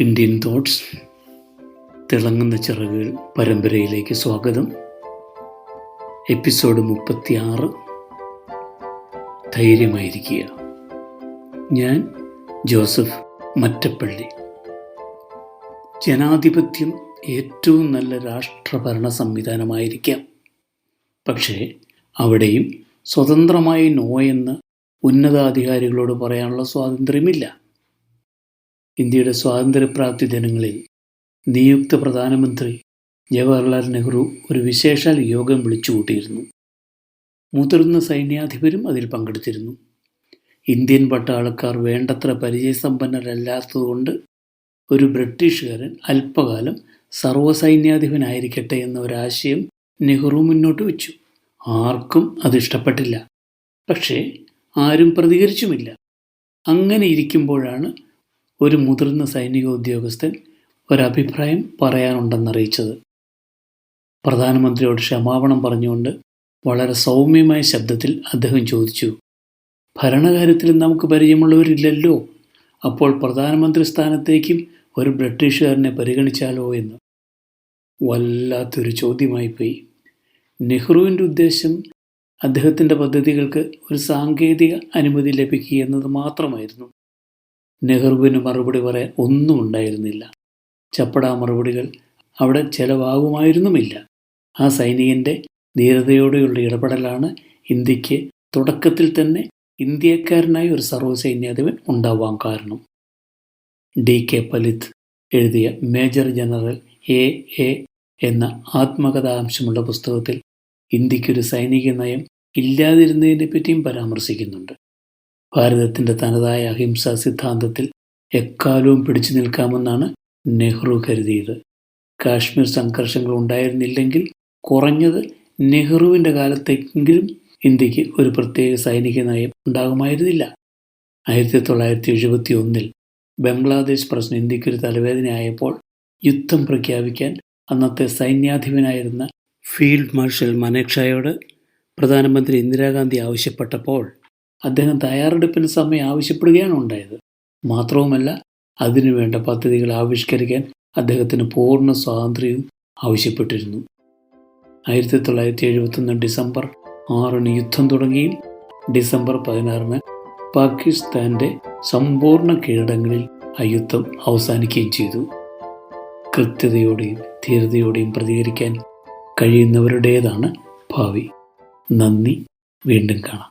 Indian thoughts തിളങ്ങുന്ന ചിറകുകൾ പരമ്പരയിലേക്ക് സ്വാഗതം. എപ്പിസോഡ് മുപ്പത്തിയാറ്. ധൈര്യമായിരിക്കുക. ഞാൻ ജോസഫ് മറ്റപ്പള്ളി. ജനാധിപത്യം ഏറ്റവും നല്ല രാഷ്ട്രഭരണ സംവിധാനമായിരിക്കാം. പക്ഷേ അവിടെയും സ്വതന്ത്രമായി നോ എന്ന് ഉന്നതാധികാരികളോട് പറയാനുള്ള സ്വാതന്ത്ര്യമില്ല. ഇന്ത്യയുടെ സ്വാതന്ത്ര്യപ്രാപ്തി ദിനങ്ങളിൽ നിയുക്ത പ്രധാനമന്ത്രി ജവഹർലാൽ നെഹ്റു ഒരു വിശേഷാൽ യോഗം വിളിച്ചുകൂട്ടിയിരുന്നു. മുതിർന്ന സൈന്യാധിപരും അതിൽ പങ്കെടുത്തിരുന്നു. ഇന്ത്യൻ പട്ടാളക്കാർ വേണ്ടത്ര പരിചയസമ്പന്നരല്ലാത്തതുകൊണ്ട് ഒരു ബ്രിട്ടീഷുകാരൻ അല്പകാലം സർവസൈന്യാധിപനായിരിക്കട്ടെ എന്ന ഒരാശയം നെഹ്റു മുന്നോട്ട് വെച്ചു. ആർക്കും അത് ഇഷ്ടപ്പെട്ടില്ല. പക്ഷേ ആരും പ്രതികരിച്ചുമില്ല. അങ്ങനെ ഇരിക്കുമ്പോഴാണ് ഒരു മുതിർന്ന സൈനിക ഉദ്യോഗസ്ഥൻ ഒരഭിപ്രായം പറയാനുണ്ടെന്നറിയിച്ചത്. പ്രധാനമന്ത്രിയോട് ക്ഷമാപണം പറഞ്ഞുകൊണ്ട് വളരെ സൗമ്യമായ ശബ്ദത്തിൽ അദ്ദേഹം ചോദിച്ചു ഭരണകാര്യത്തിൽ നമുക്ക് പരിചയമുള്ളവരില്ലല്ലോ? അപ്പോൾ പ്രധാനമന്ത്രി സ്ഥാനത്തേക്കും ഒരു ബ്രിട്ടീഷുകാരനെ പരിഗണിച്ചാലോ എന്ന്? വല്ലാത്തൊരു ചോദ്യമായിപ്പോയി. നെഹ്റുവിന്റെ ഉദ്ദേശം അദ്ദേഹത്തിന്റെ പദ്ധതികൾക്ക് ഒരു സാങ്കേതിക അനുമതി ലഭിക്കുക എന്നത് മാത്രമായിരുന്നു. നെഹ്റുവിന് മറുപടി പറയാൻ ഒന്നും ഉണ്ടായിരുന്നില്ല. ചപ്പടാ മറുപടികൾ അവിടെ ചെലവാകുമായിരുന്നുമില്ല. ആ സൈനികന്റെ ധീരതയോടെയുള്ള ഇടപെടലാണ് ഇന്ത്യയ്ക്ക് തുടക്കത്തിൽ തന്നെ ഇന്ത്യക്കാരനായ ഒരു സർവസൈന്യാധിപൻ ഉണ്ടാവാൻ കാരണം. ഡി കെ പലിത് എഴുതിയ മേജർ ജനറൽ എ എ എന്ന ആത്മകഥാംശമുള്ള പുസ്തകത്തിൽ ഇന്ത്യക്കൊരു സൈനിക നയം ഇല്ലാതിരുന്നതിനെ പറ്റിയും പരാമർശിക്കുന്നുണ്ട്. ഭാരതത്തിന്റെ തനതായ അഹിംസാ സിദ്ധാന്തത്തിൽ എക്കാലവും പിടിച്ചു നിൽക്കാമെന്നാണ് നെഹ്റു കരുതിയത്. കാശ്മീർ സംഘർഷങ്ങൾ ഉണ്ടായിരുന്നില്ലെങ്കിൽ കുറഞ്ഞത് നെഹ്റുവിന്റെ കാലത്തെങ്കിലും ഇന്ത്യയ്ക്ക് ഒരു പ്രത്യേക സൈനിക നയം ഉണ്ടാകുമായിരുന്നില്ല. ആയിരത്തി തൊള്ളായിരത്തി എഴുപത്തി ഒന്നിൽ ബംഗ്ലാദേശ് പ്രശ്നം ഇന്ത്യക്കൊരു തലവേദനയായപ്പോൾ യുദ്ധം പ്രഖ്യാപിക്കാൻ അന്നത്തെ സൈന്യാധിപനായിരുന്ന ഫീൽഡ് മാർഷൽ മനേക്ഷായോട് പ്രധാനമന്ത്രി ഇന്ദിരാഗാന്ധി ആവശ്യപ്പെട്ടപ്പോൾ അദ്ദേഹം തയ്യാറെടുപ്പിന് സമയം ആവശ്യപ്പെടുകയാണ് ഉണ്ടായത്. മാത്രവുമല്ല അതിനുവേണ്ട പദ്ധതികൾ ആവിഷ്കരിക്കാൻ അദ്ദേഹത്തിന് പൂർണ സ്വാതന്ത്ര്യവും ആവശ്യപ്പെട്ടിരുന്നു. ആയിരത്തി തൊള്ളായിരത്തി എഴുപത്തൊന്ന് ഡിസംബർ ആറിന് യുദ്ധം തുടങ്ങിയും ഡിസംബർ പതിനാറിന് പാകിസ്ഥാന്റെ സമ്പൂർണ കീഴടങ്ങളിൽ ആ യുദ്ധം അവസാനിക്കുകയും ചെയ്തു. കൃത്യതയോടെയും ധീരതയോടെയും പ്രതികരിക്കാൻ കഴിയുന്നവരുടേതാണ് ഭാവി. നന്ദി വീണ്ടും കാണാം.